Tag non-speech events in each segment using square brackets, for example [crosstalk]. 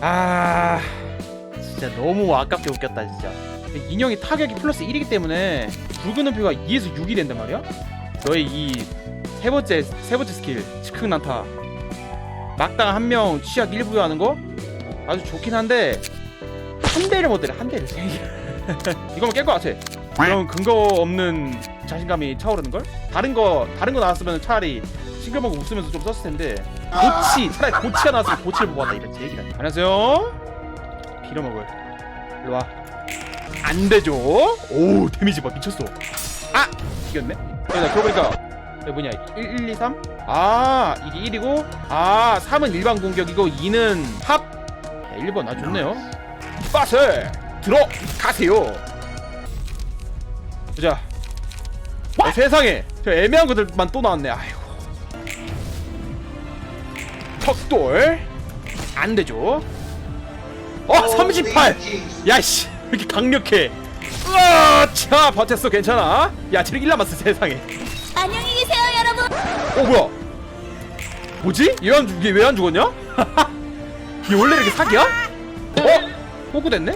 아 진짜 너무 아깝게 웃겼다 진짜. 인형이 타격이 플러스 1이기 때문에 붉은 음표가 2에서 6이 된단 말이야? 너의 이 세 번째 세 번째 스킬 즉흥 난타. 막당 한 명 취약 일부여하는 거? 아주 좋긴 한데 한 대를 못 때려 한 대를 [laughs] 이거면 깰것 같아. 그럼 근거 없는 자신감이 차오르는 걸? 다른 거 다른 거 나왔으면 차라리 싱글벙글 웃으면서 좀 썼을 텐데. 고치 차라리 고치가 나왔으면 고치를 뽑았다 이랬지. 얘기를 안녕하세요. 빌어 먹을 일로 와 안 되죠? 오 데미지 봐. 미쳤어. 아! 이겼네. 야 그러고 보니까 여기 뭐냐? 1, 1, 2, 3? 아 이게 1이고? 아 3은 일반 공격이고 2는 합. 야, 1번 아 좋네요. 빠세 들어가세요. 보자. 어, 세상에. 저 애매한 것들만 또 나왔네. 아이고. 턱돌. 안 되죠. 어 38! 야씨. 왜 이렇게 강력해. 으아 차. 버텼어. 괜찮아? 야 체력 1 남았어 세상에. 안녕히 계세요, 여러분. 어 뭐야? 뭐지? 얘안 죽, 얘왜 안 죽었냐? [laughs] 얘 원래 이렇게 사기야? 어? 호구 됐네?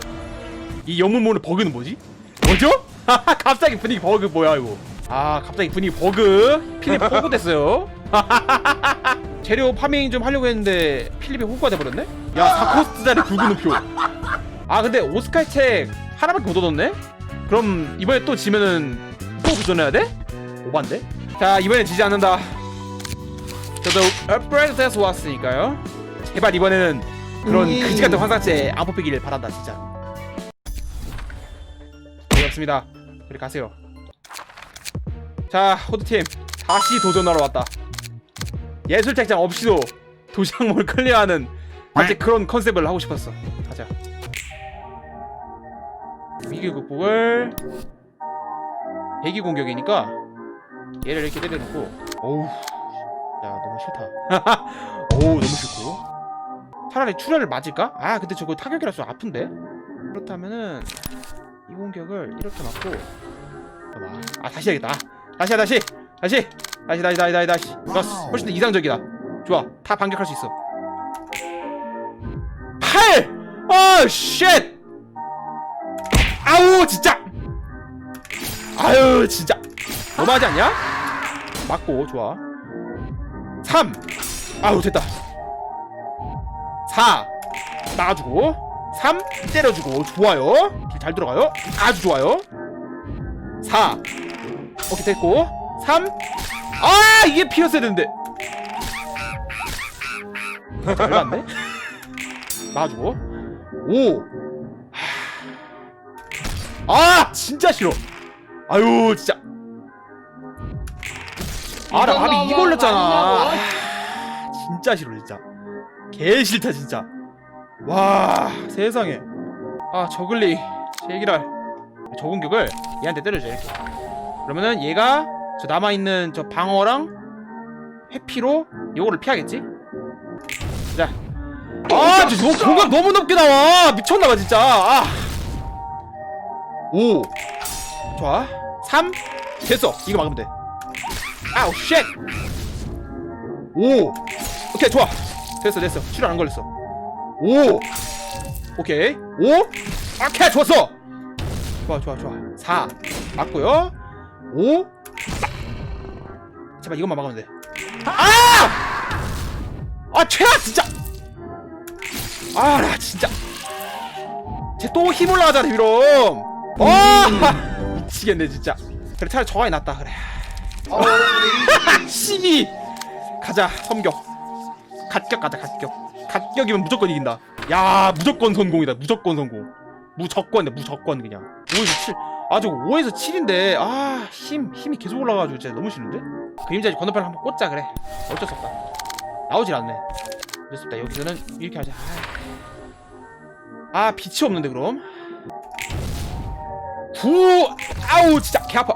이 영문모는 버그는 뭐지? 뭐죠? [laughs] 갑자기 분위기 버그 뭐야 이거 아 갑자기 분위기 버그 필립 [laughs] 호구 됐어요 [laughs] 재료 파밍 좀 하려고 했는데 필립이 호구가 돼버렸네? 야 4코스트짜리 굵은 우표 아 근데 오스카이 책 하나밖에 못 얻었네? 그럼 이번에 또 지면은 또 도전해야 돼? 오반데? 자 이번엔 지지 않는다 저도 업그레이드돼서 왔으니까요 제발 이번에는 그런 음. 그지 같은 환상체 안 뽑히기를 바란다 진짜 반갑습니다. 그리 가세요. 자 호드팀 다시 도전하러 왔다. 예술 책장 없이도 도시항목을 [laughs] 클리어하는 같이 그런 컨셉을 하고 싶었어. 가자. 위기 극복을 대기 공격이니까 얘를 이렇게 때려놓고. 어우 야 너무 싫다. [laughs] 어우 너무 싫고. 차라리 출혈을 맞을까? 아 근데 저거 타격이라서 아픈데? 그렇다면은 이 공격을 이렇게 맞고. 봐봐. 아 다시 해야겠다. 다시 해 다시. 다시. 다시 다시 다시 다시 다시. 좋았어 훨씬 더 이상적이다. 좋아. 다 반격할 수 있어. 8! 어 쉣! 아우 진짜! 아유 진짜. 너무하지 않냐? 맞고 좋아. 3 아우 됐다. 4 나가주고 3 때려주고 좋아요. 딜잘 들어가요. 아주 좋아요. 4 오케이 됐고. 3 아 이게 피었어야 되는데. 잘 맞네? 나가주고 5 아 진짜 싫어. 아유 진짜. 아나 밥이 이 걸렸잖아. 아, 진짜 싫어 진짜. 개 싫다 진짜 와 세상에. 아 저글리. 제기랄 저 공격을 얘한테 때려줘 이렇게. 그러면은 얘가 저 남아있는 저 방어랑 회피로 요거를 피하겠지? 자. 아, 저 저 공격 너무 높게 나와. 미쳤나봐 진짜. 아. 5 좋아. 3 됐어. 이거 막으면 돼. 아우 쉣. 5 오케이 좋아. 됐어 됐어. 출혈 안 걸렸어 5 오케이. 5 오케이 좋았어! 좋아 좋아 좋아. 4 맞고요. 5 제발 이것만 막으면 돼. 아! 아 최악 진짜! 아 나 진짜. 쟤 또 힘 올라가잖아 위로 어! [laughs] 미치겠네 진짜. 그래 차라리 저가이 낫다 그래. 12 [laughs] 가자 섬격. 갓격 가자 갓격 갓격이면 무조건 이긴다. 야 무조건 성공이다. 무조건 성공. 무조건이다. 무조건 그냥. 5에서 7아 저거 5에서 7인데 아 힘 힘이 계속 올라가가지고 진짜 너무 싫은데? 그림자 건너편을 한번 꽂자 그래. 어쩔 수 없다. 나오질 않네. 어쩔 수 없다. 여기서는 이렇게 하자. 아, 아 빛이 없는데 그럼? 9 아우 진짜 개 아파.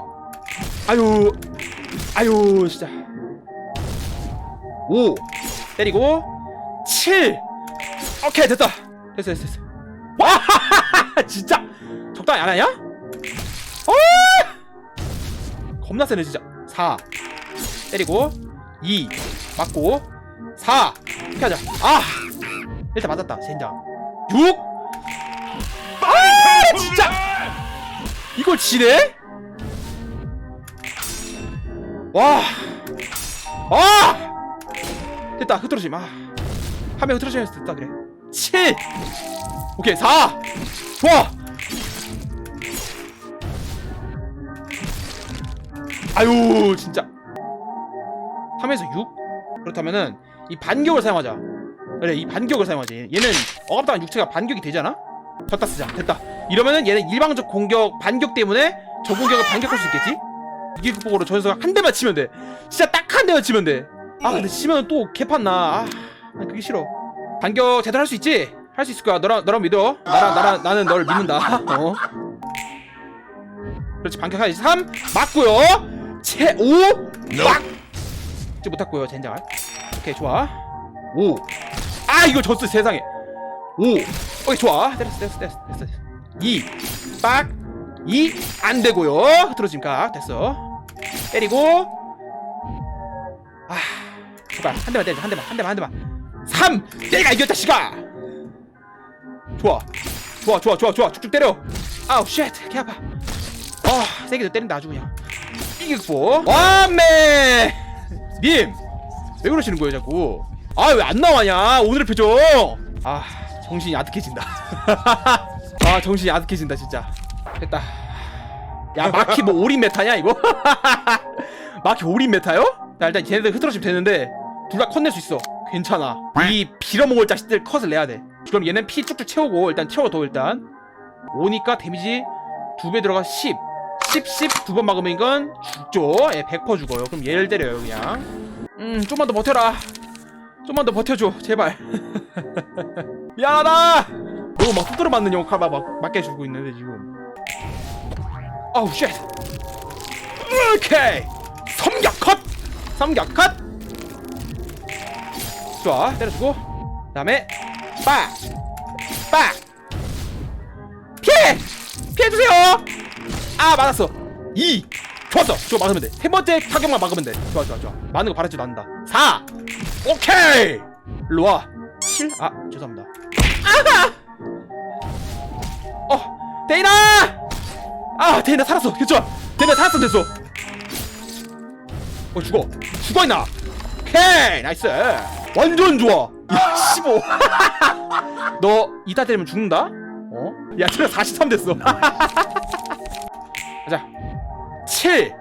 아유 아유 진짜. 5 때리고 7 오케이 됐다. 됐어 됐어 됐어. 와 [laughs] 진짜? 적당히 안 하냐? 어 겁나 세네 진짜. 4 때리고 2 맞고 4 이렇게 하자. 아! 일단 맞았다 젠장. 6 아 진짜! 이걸 지네? 와. 아! 됐다 흐트러짐 아 화면 흐트러짐 했을 됐다 그래. 7 오케이 4 좋아! 아유 진짜. 3에서 6? 그렇다면은 이 반격을 사용하자. 그래 이 반격을 사용하자 얘- 얘는 억압당한 육체가 반격이 되잖아? 졌다 쓰자. 됐다. 이러면은 얘는 일방적 공격 반격 때문에 저 공격을 반격할 수 있겠지? 이게 극복으로 저 녀석 한 대만 치면 돼. 진짜 딱 한 대만 치면 돼아 근데 치면 또 개판 나 아 난 그게 싫어. 반격 제대로 할 수 있지? 할 수 있을 거야. 너랑 너랑 믿어. 나랑 나랑 나는 널 믿는다. [laughs] 어? 그렇지 반격하지 3 맞고요. 체5 막! 찍지 못했고요 젠장 오케이 좋아. 5 아 이거 졌어 세상에. 5 오케이 좋아. 됐어 됐어 됐어 됐어. 2 빡! 2 안 되고요. 흐트러짐 각 됐어. 때리고. 아 제발. 한 대만 때리자. 한 대만 한 대만 한 대만 3 내가 이겼다 시가! 좋아. 좋아 좋아 좋아 좋아. 쭉쭉 때려. 아우 쉣개 아파 아 세게 더 때린다 아주 그냥. 이게 극복 완매! 님! 왜 그러시는 거예요 자꾸? 아 왜 안 나와냐? 오늘의 표정. 아 정신이 아득해진다. [laughs] 아 정신이 아득해진다 진짜. 됐다. 야 마키 뭐 올인 메타냐 이거? [laughs] 마키 올인 메타요? 자 일단 걔네들 흐트러지면 되는데 둘다컷낼수 있어 괜찮아. 이 빌어먹을 자식들 컷을 내야 돼. 그럼 얘는 피 쭉쭉 채우고 일단 채워둬 일단. 5니까 데미지 두 배 들어가 10 10, 10 두 번 막으면 이건 죽죠. 예, 100% 죽어요. 그럼 얘를 때려요 그냥. 음 좀만 더 버텨라. 좀만 더 버텨줘 제발. [laughs] 미안하다! 너무 막 두드려 맞는 역할 막, 막 맞게 주고 있는데 지금. 아우 쉣. 오케이! 섬격 컷! 섬격 컷 좋아. 때려주고. 그 다음에 빡 빡. 피해! 피해주세요! 아 맞았어. 2 좋았어. 저거 막으면 돼세 번째 타격만 막으면 돼. 좋아 좋아 좋아. 맞는 거 바라지도 않는다. 4 오케이! 일로와. 7아 죄송합니다. 아하! 어 데이나! 아 데이나 살았어. 괜찮아 데이나 살았어. 됐어. 어 죽어. 죽어 있나. 오케이. 나이스 완전 좋아 야 15. [laughs] 너 이따 때리면 죽는다 어? 야 체력 43 됐어 [laughs] 가자 7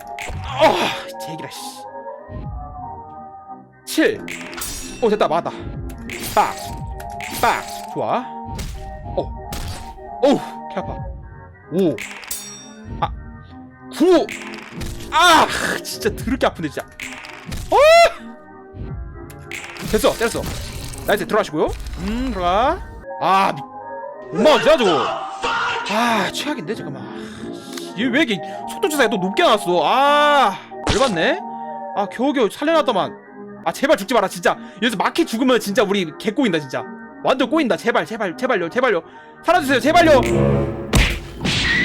어, 제기라 씨. 7 오, 됐다. 맞다. 빡. 빡. 좋아. 오. 오우, 개 아파. 5 아. 9 아, 진짜 더럽게 아픈데 진짜. 어! 됐어. 때렸어. 나이스 들어가시고요. 음, 들어가. 아, 미... 엄마 진짜 저거. 아, 최악인데 잠깐만. 얘 왜 이렇게 속도 조사가 또 높게 나왔어? 아, 열받네. 아, 겨우겨우 살려놨더만. 아, 제발 죽지 마라, 진짜. 여기서 마키 죽으면 진짜 우리 개 꼬인다, 진짜. 완전 꼬인다, 제발, 제발, 제발요, 제발요. 살아주세요, 제발요.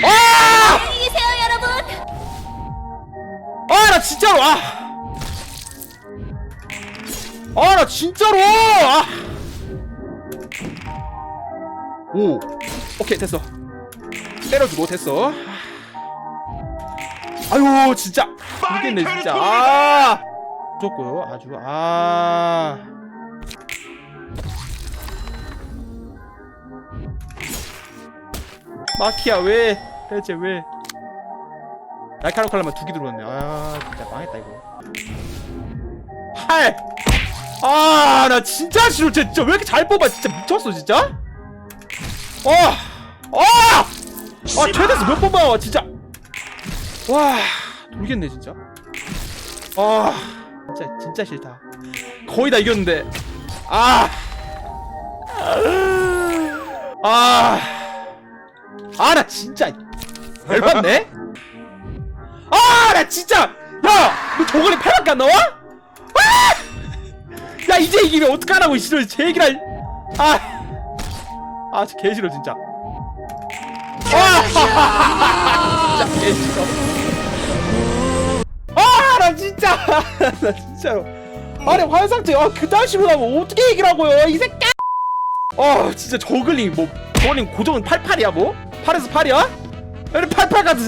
아! 안녕히 계세요 여러분. 아, 나 진짜로, 아! 아, 나 진짜로! 아! 오, 오케이, 됐어. 때려주고, 됐어. 아유, 진짜. 모르겠네, 진짜. 아! 좋고요, 아주, 아. 마키야, 왜? 대체 왜? 날카로운 칼라만 두개 들어왔네. 아, 진짜 망했다, 이거. 팔! 아, 나 진짜 싫어. 진짜, 진짜 왜 이렇게 잘 뽑아? 진짜 미쳤어, 진짜? 어! 어! 아, 최대에서 몇 뽑아, 진짜. 와, 돌겠네, 진짜. 아, 진짜, 진짜 싫다. 거의 다 이겼는데. 아! 아! 아, 나 진짜. 열받네? 아, 나 진짜! 야! 너 저번에 패밖에 안 나와? 아! 야, 이제 이기면 어떡하라고, 싫어. 제 얘기를. 아! 아, 진짜 개 싫어, 진짜. 아! 진짜 개 싫어. 아, 나 진짜. [laughs] 나 진짜로. 아니, 환상체, 아, 그딴 식으로 하면 어떻게 얘기를 하고요, 이 새끼! 어 진짜 저글링 뭐 저글링 고정은 88이야 뭐? 8에서 8이야? 아니 88 같은